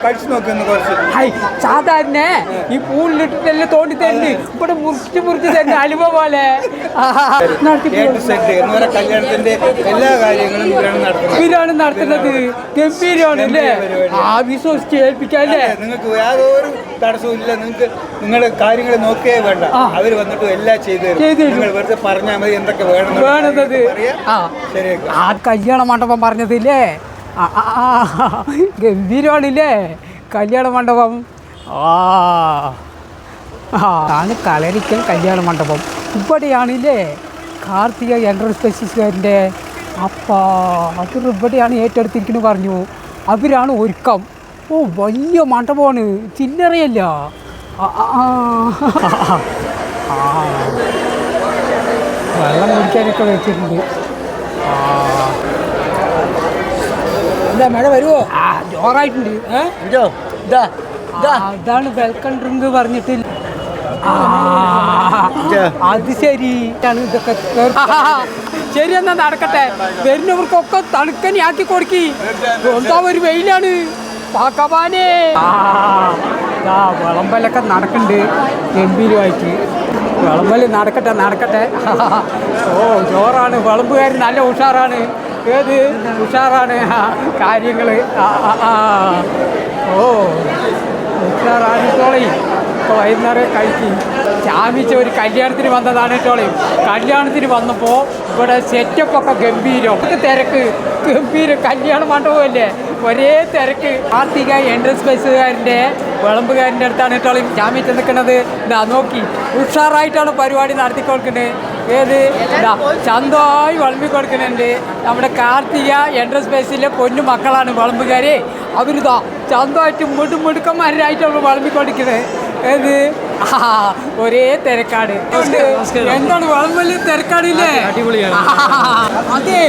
കഴിച്ചു നോക്കുന്നു കുറച്ച്. ഹൈ സാധാരണ ഈ പൂളിലിട്ടിട്ടല്ലേ തോണ്ടി തരുന്നു ഇവിടെ മുറിച്ച് മുറിച്ച് തരുന്ന അലുവ പോലെ. കല്യാണത്തിന്റെ എല്ലാ കാര്യങ്ങളും ഇവരാണ് നടത്തുന്നത്. ഗംഭീരമാണ് അല്ലേ? ആ വിശ്വസിച്ച് ഏൽപ്പിക്കാല്ലേ നിങ്ങൾക്ക് യാതൊരു തടസ്സവും ഇല്ല. നിങ്ങൾക്ക് നിങ്ങളുടെ കാര്യങ്ങൾ നോക്കേ വേണ്ട. അവർ വന്നിട്ട് എല്ലാം ചെയ്തു തരും. നിങ്ങൾ വെറുതെ പറഞ്ഞാൽ മതി എന്തൊക്കെ വേണം വേണത് ആ കല്യാണ മണ്ഡപം പറഞ്ഞതില്ലേ? ഗംഭീരമാണില്ലേ? കല്യാണ മണ്ഡപം. ആ. ആണ് കളരിക്കൽ കല്യാണ മണ്ഡപം. ഇവിടെയാണില്ലേ കാർത്തിക എൻട്രൻസ് അപ്പ. അത് ഇവിടെയാണ് ഏറ്റെടുത്തിരിക്കുന്നു പറഞ്ഞു. അവരാണ് ഒരുക്കം. ഓ വലിയ മണ്ഡപമാണ്. ചില്ലറയല്ല. വെള്ളം കുടിക്കാനൊക്കെ വെച്ചിട്ടുണ്ട്. ആ. എന്താ മഴ വരുമോ ആ, ജോറായിട്ടുണ്ട്. ഏ? ഇതാ ഇതാ അതാണ് വെൽക്കം ഡ്രിങ്ക് പറഞ്ഞിട്ട്. അത് ശരി. ആണ് ഇതൊക്കെ ശരി എന്നാ നടക്കട്ടെ. വരുന്നവർക്കൊക്കെ തണുക്കനി ആക്കി കൊടുക്കി. എന്താ ഒരു വെയിലാണ്? പാക്കവാനേ ആ വിളമ്പലൊക്കെ നടക്കുന്നുണ്ട്. ഗംഭീരമായിട്ട്. വിളമ്പൽ നടക്കട്ടെ നടക്കട്ടെ. ഓ ജോറാണ്. വിളമ്പുകാർ നല്ല ഉഷാറാണ്. ഏത്? ഉഷാറാണ്. കാര്യങ്ങൾ ഓ ഉഷാറാണ് ടോളി ഇപ്പോൾ വൈകുന്നേരം കഴിക്കും ചാമിച്ച ഒരു കല്യാണത്തിന് വന്നതാണ് ടോളി കല്യാണത്തിന് വന്നപ്പോൾ ഇവിടെ സെറ്റപ്പൊക്കെ ഗംഭീരം. ഒക്കെ തിരക്ക്. ഗംഭീരം. കല്യാണ മണ്ഡപമല്ലേ? ഒരേ തിരക്ക്. കാർത്തിക എൻട്രൻസ് ബസ്സുകാരന്റെ വിളമ്പുകാരന്റെ അടുത്താണ് ടോളി ചാമിച്ച് നിൽക്കുന്നത്. നോക്കി. ഉഷാറായിട്ടാണ് പരിപാടി നടത്തി കൊടുക്കുന്നത് ഏത്? ചന്തമായി വിളമ്പി കൊടുക്കുന്നുണ്ട്. നമ്മുടെ കാർത്തിക എൻട്രൻസ് ബേസിലെ പൊന്നു മക്കളാണ് വിളമ്പുകാരെ. അവരിതാ ചന്തമായിട്ട് മുടുമുടുക്കന്മാരായിട്ട് മിടുക്കന്മാരായിട്ടാണ് വിളമ്പി കൊടുക്കുന്നത്. ഏത്? ഒരേ തിരക്കാട്. എന്താണ് വിളമ്പൽ തിരക്കാടില്ലേ? അടിപൊളിയാണ്. അതെ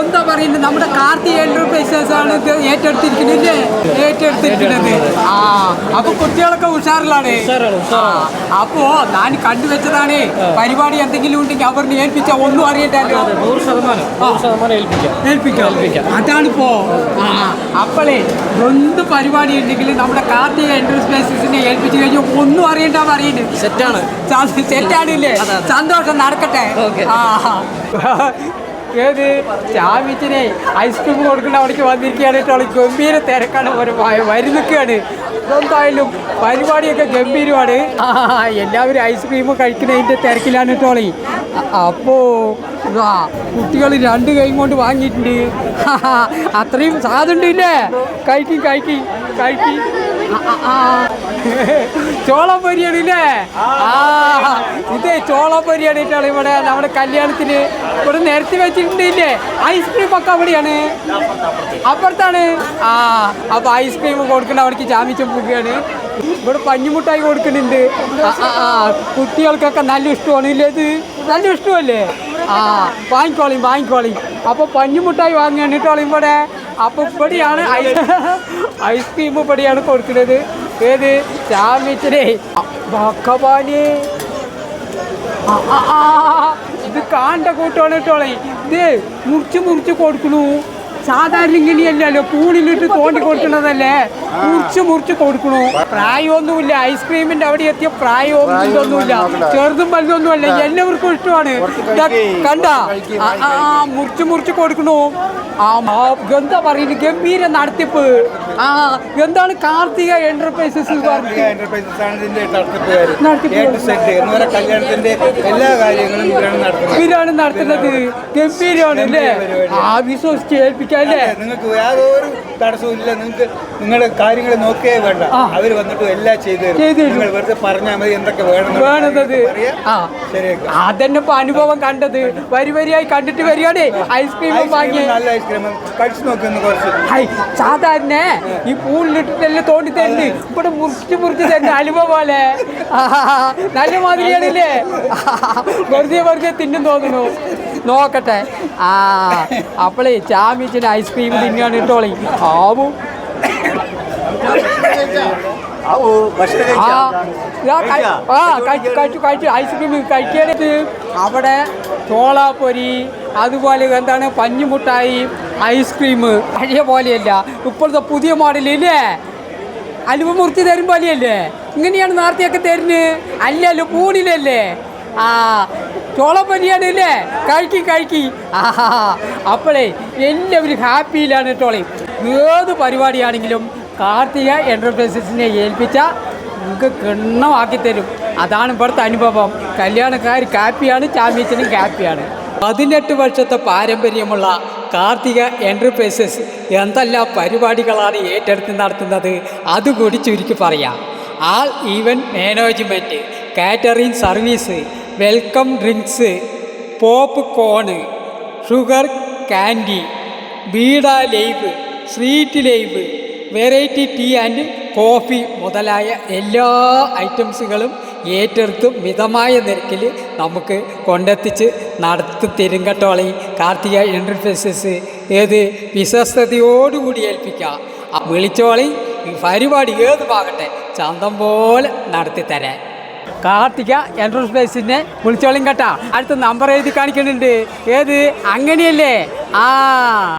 എന്താ പറയുന്നത്? നമ്മുടെ കാർത്തി എന്റർപ്രൈസസ് ആണ് ഇത് ഏറ്റെടുത്തിരിക്കുന്നില്ലേ ഏറ്റെടുത്തിരിക്കുന്നത്. ആ അപ്പൊ കുട്ടികളൊക്കെ ഉഷാറിലാണ്? അപ്പോ ഞാൻ കണ്ടുവെച്ചതാണ്. പരിപാടി എന്തെങ്കിലും ഉണ്ടെങ്കിൽ അവരിനെ ഏൽപ്പിച്ച ഒന്നും അറിയണ്ടല്ലോ. ഏൽപ്പിക്കാം. അതാണിപ്പോ. അപ്പോളേ എന്ത് പരിപാടി ഉണ്ടെങ്കിലും നമ്മുടെ കാർത്തിക പ്ലേസസിനെ ഏൽപ്പിച്ചു കഴിഞ്ഞാൽ ഒന്നും അറിയണ്ട പറയുന്നത് സെറ്റാണ്. സെറ്റാണില്ലേ. സന്തോഷം നടക്കട്ടെ. ഏത്? ചാമിച്ചിനെ ഐസ്ക്രീം കൊടുക്കുന്ന അവിടേക്ക് വന്നിരിക്കുകയാണ് കേട്ടോ. ഗംഭീര തിരക്കാണ്. വരുന്നൊക്കെയാണ് എന്തായാലും പരിപാടിയൊക്കെ ഗംഭീരമാണ്. എല്ലാവരും ഐസ്ക്രീം കഴിക്കുന്നതിന്റെ തിരക്കിലാണ് കേട്ടോളി അപ്പോൾ ആ കുട്ടികൾ രണ്ട് കൈ കൊണ്ട് വാങ്ങിയിട്ടുണ്ട്. അത്രയും സാധുണ്ട് ഇല്ലേ കഴിക്കും കഴിക്കും കഴിക്കി. ചോളപ്പൊരിയാണില്ലേ? ആ. ഇത് ചോള കേട്ടോ ഇവിടെ നമ്മുടെ കല്യാണത്തിന് ഇവിടെ നേരത്തെ വെച്ചിട്ടുണ്ടില്ലേ? ഐസ്ക്രീം ഒക്കെ അവിടെയാണ്. അപ്പുറത്താണ്. ആ അപ്പൊ ഐസ്ക്രീം കൊടുക്കുന്ന അവിടേക്ക് ജാമിച്ച പോകുകയാണ് ഇവിടെ പഞ്ഞിമുട്ടായി കൊടുക്കുന്നുണ്ട്. ആ, കുട്ടികൾക്കൊക്കെ നല്ല ഇഷ്ടമാണ് ഇല്ലേ ഇത്? നല്ല ഇഷ്ടമല്ലേ? ആ വാങ്ങിക്കോളി വാങ്ങിക്കോളി. അപ്പോൾ പഞ്ഞിമുട്ടായി വാങ്ങുകയാണ് കേട്ടോ ഇവിടെ. അപ്പോൾ ഇപ്പടിയാണ് ഐസ്ക്രീം ഇപ്പടിയാണ് കൊടുക്കുന്നത്. ഏത്? ഭഗവാനേ. ഇത് കാണ്ട കൂട്ടോളെ കേട്ടോളെ ഇത് മുറിച്ച് മുറിച്ച് കൊടുക്കണു. സാധാരണ ഇങ്ങനെയല്ലല്ലോ പൂണിലിട്ട് തോണ്ടി കൊടുക്കണതല്ലേ മുറിച്ച് മുറിച്ച് കൊടുക്കണു. പ്രായമൊന്നുമില്ല ഐസ്ക്രീമിന്റെ അവിടെ എത്തിയ പ്രായവും ഇതൊന്നുമില്ല. ചെറുതും വലുതൊന്നുമല്ല എല്ലാവർക്കും ഇഷ്ടമാണ്. കണ്ട ആ, മുറിച്ച് മുറിച്ച് കൊടുക്കണു. ആ എന്താ പറയുന്നത് ഗംഭീര നടത്തിപ്പ്. ആ എന്താണ് കാർത്തിക എന്റർപ്രൈസസ് കല്യാണത്തിന്റെ എല്ലാ കാര്യങ്ങളും ഇവരാണ് നടത്തുന്നത്. ഗംഭീരമാണ് അല്ലേ ആ വിശ്വസിച്ച് ഏൽപ്പിക്കാല്ലേ നിങ്ങൾക്ക് യാതൊരു തടസ്സവും ഇല്ല. നിങ്ങൾക്ക് നിങ്ങളുടെ കാര്യങ്ങൾ നോക്കേ വേണ്ട. അവർ വന്നിട്ട് എല്ലാം ചെയ്തു തരും. നിങ്ങൾ വെറുതെ പറഞ്ഞാൽ മതി എന്തൊക്കെ വേണം വേണത്. അതന്നെ ഇപ്പൊ അനുഭവം കണ്ടത്. വരി വരിയായി കണ്ടിട്ട് വരികയാണേ. ഐസ്ക്രീം വാങ്ങി നല്ല ഐസ്ക്രീം കഴിച്ചു നോക്കുന്നു കുറച്ച്. സാധാരണ ഈ പൂളിലിട്ടിട്ടല്ലേ തോണ്ടി തരുന്നു ഇവിടെ മുറിച്ച് മുറിച്ച് തരുന്ന അലുവ പോലെ നല്ല മാതിരിയാണല്ലേ? വെറുതെ വെറുതെ തിന്നും തോന്നുന്നു. നോക്കട്ടെ. ആ അപ്പോളേ ചാമിച്ചിന് ഐസ്ക്രീം തിന്നാണ് ഇട്ടോളി. ആവും. ആ കഴിച്ചു? കഴിച്ചു ഐസ്ക്രീം കഴിക്കരുത്. അവിടെ ചോളാപ്പൊരി അതുപോലെ എന്താണ് പഞ്ഞിമുട്ടായി ഐസ്ക്രീം പഴയ പോലെയല്ല. ഇപ്പോഴത്തെ പുതിയ മോഡലില്ലേ മുറിച്ച് തരും പോലെയല്ലേ? ഇങ്ങനെയാണ് നേരത്തെയൊക്കെ തരുന്നത്. അല്ലല്ലോ പൂണിലല്ലേ ആ ചോളപ്പനിയാണ് അല്ലേ കഴിക്കി കഴിക്കി. ആഹാ. അപ്പോഴേ എല്ലാവരും ഹാപ്പിയിലാണ് ടോളി ഏത് പരിപാടിയാണെങ്കിലും കാർത്തിക എന്റർപ്രൈസസിനെ ഏൽപ്പിച്ച നിങ്ങൾക്ക് കിണ്ണമാക്കി തരും അതാണ് ഇവിടുത്തെ അനുഭവം. കല്യാണക്കാർ കാപ്പിയാണ് ചാമ്പ്യൻസിനും കാപ്പിയാണ് പതിനെട്ട് വർഷത്തെ പാരമ്പര്യമുള്ള കാർത്തിക എന്റർപ്രൈസസ് എന്തെല്ലാം പരിപാടികളാണ് ഏറ്റെടുത്ത് നടത്തുന്നത്? അതുകൂടി ചുരുക്കി പറയാം. All even management catering service welcome drinks popcorn sugar candy beeda live sweet live variety tea and coffee മുതലായ എല്ലാ ഐറ്റംസുകളും ഏറ്റെടുത്ത് മിതമായ നിരക്കിൽ നമുക്ക് കൊണ്ടെത്തിച്ച് നടത്തി തരും കേട്ടോളി കാർത്തിക എന്റർപ്രൈസസ് ഏത് വിശ്വസ്തയോടുകൂടി ഏൽപ്പിക്കുക വിളിച്ചോളി പരിപാടി ഏത് പാകട്ടെ ചന്തം പോലെ നടത്തി തരാൻ കാർത്തിക വിളിച്ചോളിയും കേട്ടാ. അടുത്ത നമ്പർ എഴുതി കാണിക്കുന്നുണ്ട്. ഏത്? അങ്ങനെയല്ലേ? ആ.